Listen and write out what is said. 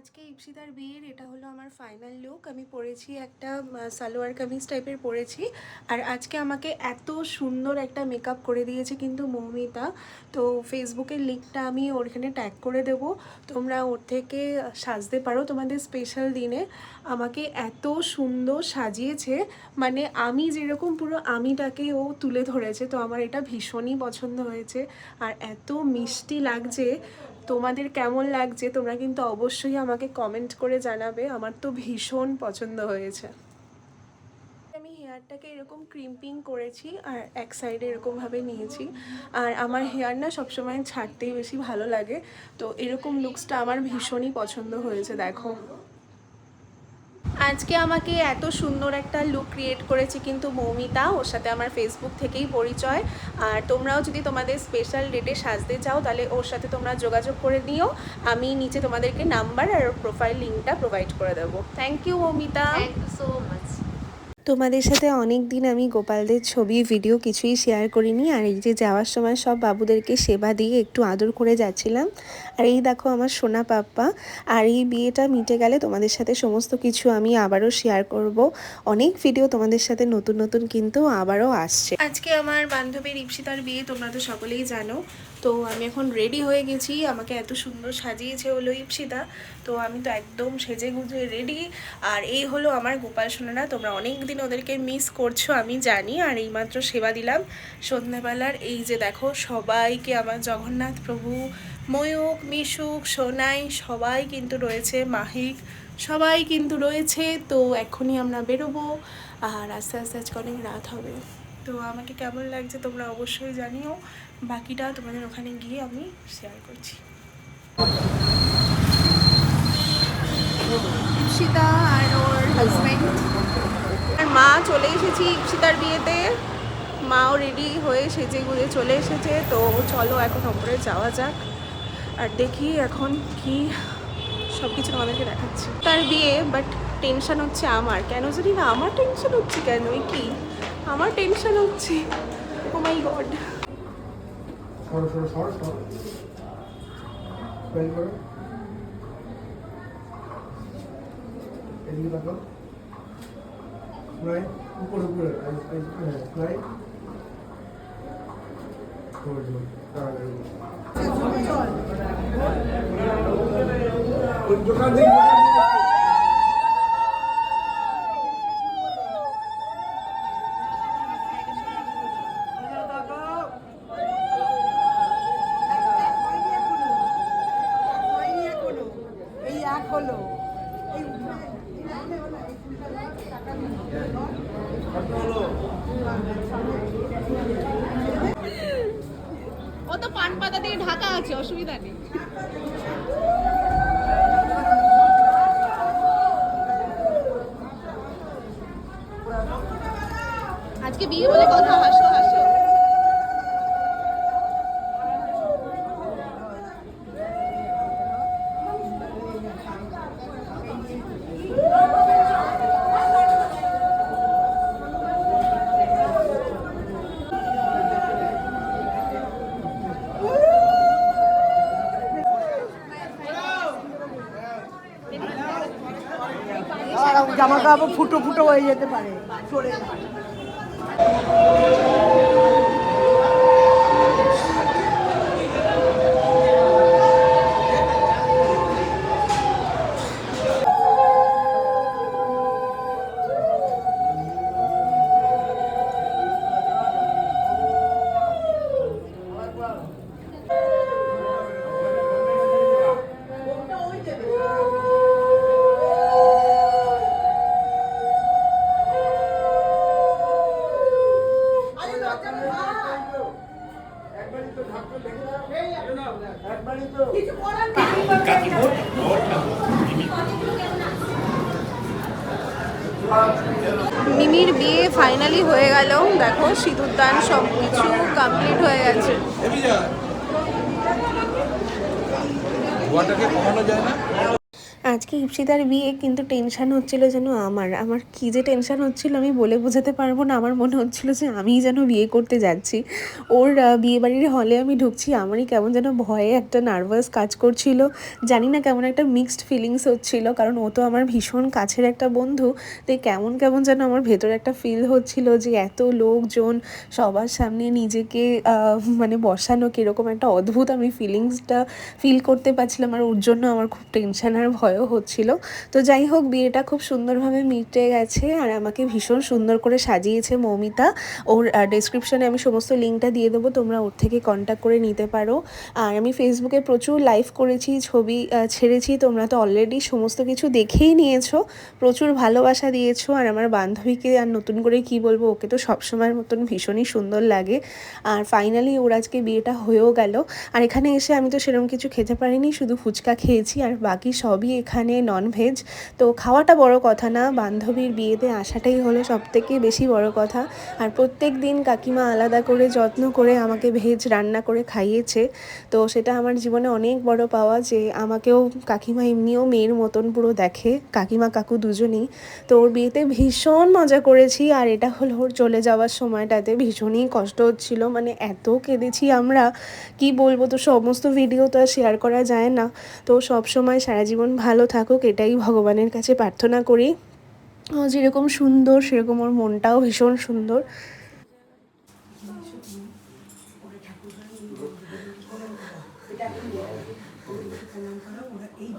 আজকে ইপসিতার বিয়ের, এটা হলো আমার ফাইনাল লুক আমি পরেছি একটা সালোয়ার কামিজ টাইপের পরেছি। আর আজকে আমাকে এত সুন্দর একটা মেকআপ করে দিয়েছে কিন্তু মৌমিতা। তো ফেসবুকের লিঙ্কটা আমি ওখানে ট্যাগ করে দেব। তোমরা ওর থেকে সাজতে পারো তোমাদের স্পেশাল দিনে। আমাকে এত সুন্দর সাজিয়েছে। মানে আমি যেরকম পুরো আমিটাকে ও তুলে ধরেছে, তো আমার এটা ভীষণই পছন্দ হয়েছে। আর এত মিষ্টি লাগছে। তোমাদের কেমন লাগছে তোমরা কিন্তু অবশ্যই আমাকে কমেন্ট করে জানাবে। আমার তো ভীষণ পছন্দ হয়েছে। আমি হেয়ারটাকে এরকম ক্রিম্পিং করেছি আর এক সাইডে এরকমভাবে নিয়েছি। আর আমার হেয়ার না সবসময় ছাড়তেই বেশি ভালো লাগে। তো এরকম লুকসটা আমার ভীষণই পছন্দ হয়েছে, দেখো। আজকে আমাকে এত সুন্দর একটা লুক ক্রিয়েট করেছে কিন্তু মৌমিতা, ওর সাথে আমার ফেসবুক থেকেই পরিচয়। আর তোমরাও যদি তোমাদের স্পেশাল ডেটে সাজতে চাও, তাহলে ওর সাথে তোমরা যোগাযোগ করে দিও। আমি নিচে তোমাদেরকে নাম্বার আর প্রোফাইল লিঙ্কটা প্রোভাইড করে দেবো। Thank you Moumita. Thank you so much তোমাদের সাথে অনেক দিন আমি গোপালদের ছবি, ভিডিও কিছুই শেয়ার করিনি। আর এই যে যাওয়ার সময় সব বাবুদেরকে সেবা দিয়ে একটু আদর করে যাচ্ছিলাম। আর এই দেখো আমার সোনা পাপ্পা। আর এই বিয়েটা মিটে গেলে তোমাদের সাথে সমস্ত কিছু আমি আবারও শেয়ার করব। অনেক ভিডিও তোমাদের সাথে নতুন নতুন কিন্তু আবারও আসছে। আজকে আমার বান্ধবীর ইপসিতার বিয়ে, তোমরা তো সকলেই জানো। তো আমি এখন রেডি হয়ে গেছি। আমাকে এত সুন্দর সাজিয়েছে হলো ইপসিতা তো আমি তো একদম সেজে গুজে রেডি আর এই হলো আমার গোপাল সোনারা। তোমরা অনেক দিন ওদেরকে মিস করছ, আমি জানি। আর এইমাত্র সেবা দিলাম। সন্ধ্যেবেলার এই যে দেখো, সবাইকে আমার জগন্নাথ প্রভু ময়ূক মিশুক, সোনাই, সবাই কিন্তু রয়েছে, মাহিক, সবাই কিন্তু রয়েছে। তো এখনই আমরা বেরোবো, আর আস্তে আস্তে আজকে অনেক রাত হবে। তো আমাকে কেমন লাগছে তোমরা অবশ্যই জানিও। বাকিটা তোমাদের ওখানে গিয়ে আমি শেয়ার করছি। ইপসিতা আর ওর হাজব্যান্ড মা চলে এসেছি ইপসিতার বিয়েতে। মাও রেডি হয়ে সেজে গুজে চলে এসেছে। তো চলো এখন ওপরে যাওয়া যাক আর দেখি এখন কি সব কিছু আমাদেরকে দেখাচ্ছে। তার বিয়ে বাট টেনশন হচ্ছে আমার। কেন জানি না, আমার টেনশন হচ্ছে কেন? ওই কি? আমার টেনশন হচ্ছে। ও মাই গড এদিকে দেখো রাইট উপরে উপরে রাইট দোকান থেকে তো থেকে ঢাকা আছে অসুবিধা নেই। আজকে বিয়ে বলে কথা হাসো জামা কাপড় ফুটো ফুটো হয়ে যেতে পারে সরে মিমির বিয়ে ফাইনালি হয়ে গেল। দেখো সিঁদুরদান সব কিছু কমপ্লিট হয়ে গেছে। যায় না? আজকে ইপসিতার বিয়ে কিন্তু টেনশান হচ্ছিল যেন আমার। আমার কী যে টেনশান হচ্ছিল আমি বলে বোঝাতে পারব না। আমার মনে হচ্ছিল যে আমিই যেন বিয়ে করতে যাচ্ছি। ওর বিয়ে বাড়ির হলে আমি ঢুকছি। আমারই কেমন যেন ভয়ে একটা নার্ভাস কাজ করছিল। জানি না কেমন একটা মিক্সড ফিলিংস হচ্ছিল। কারণ ও তো আমার ভীষণ কাছের একটা বন্ধু। তাই কেমন কেমন যেন আমার ভেতরে একটা ফিল হচ্ছিল যে এত লোকজন সবার সামনে নিজেকে মানে বসানো, কীরকম একটা অদ্ভুত আমি ফিলিংসটা ফিল করতে পারছিলাম। আর ওর জন্য আমার খুব টেনশন আর ভয়ও হচ্ছিল। তো যাই হোক, বিয়েটা খুব সুন্দরভাবে মিটে গেছে আর আমাকে ভীষণ সুন্দর করে সাজিয়েছে মৌমিতা। ওর ডেসক্রিপশনে আমি সমস্ত লিঙ্কটা দিয়ে দেবো, তোমরা ওর থেকে কন্ট্যাক্ট করে নিতে পারো। আর আমি ফেসবুকে প্রচুর লাইভ করেছি, ছবি ছেড়েছি, তোমরা তো অলরেডি সমস্ত কিছু দেখেই নিয়েছো। প্রচুর ভালোবাসা দিয়েছ আর আমার বান্ধবীকে আর নতুন করে কি বলব, ওকে তো সবসময়ের মতন ভীষণই সুন্দর লাগে। আর ফাইনালি ওর আজকে বিয়েটা হয়েও গেল। আর এখানে এসে আমি তো সেরকম কিছু খেতে পারিনি, শুধু ফুচকা খেয়েছি আর বাকি সবই এখানে ননভেজ তো খাওয়াটা বড় কথা না, বান্ধবীর বিয়েতে আসাটাই হলো সব থেকে বেশি বড় কথা। আর প্রত্যেক দিন কাকিমা আলাদা করে, যত্ন করে আমাকে ভেজ রান্না করে খাইয়েছে। তো সেটা আমার জীবনে অনেক বড় পাওয়া যে আমাকেও কাকিমা এমনিও মেয়ের মতন পুরো দেখে, কাকিমা কাকু দুজনেই। তো ওর বিয়েতে ভীষণ মজা করেছি আর এটা হলো ওর চলে যাওয়ার সময়টাতে ভীষণই কষ্ট হচ্ছিল। মানে এত কেঁদেছি আমরা, কি বলব? তো সমস্ত ভিডিও তো আর শেয়ার করা যায় না। তো সব সময় সারা জীবন ভালো থাকুক এটাই ভগবানের কাছে প্রার্থনা করি। যেরকম সুন্দর সেরকম ওর মনটাও ভীষণ সুন্দর। ঠিক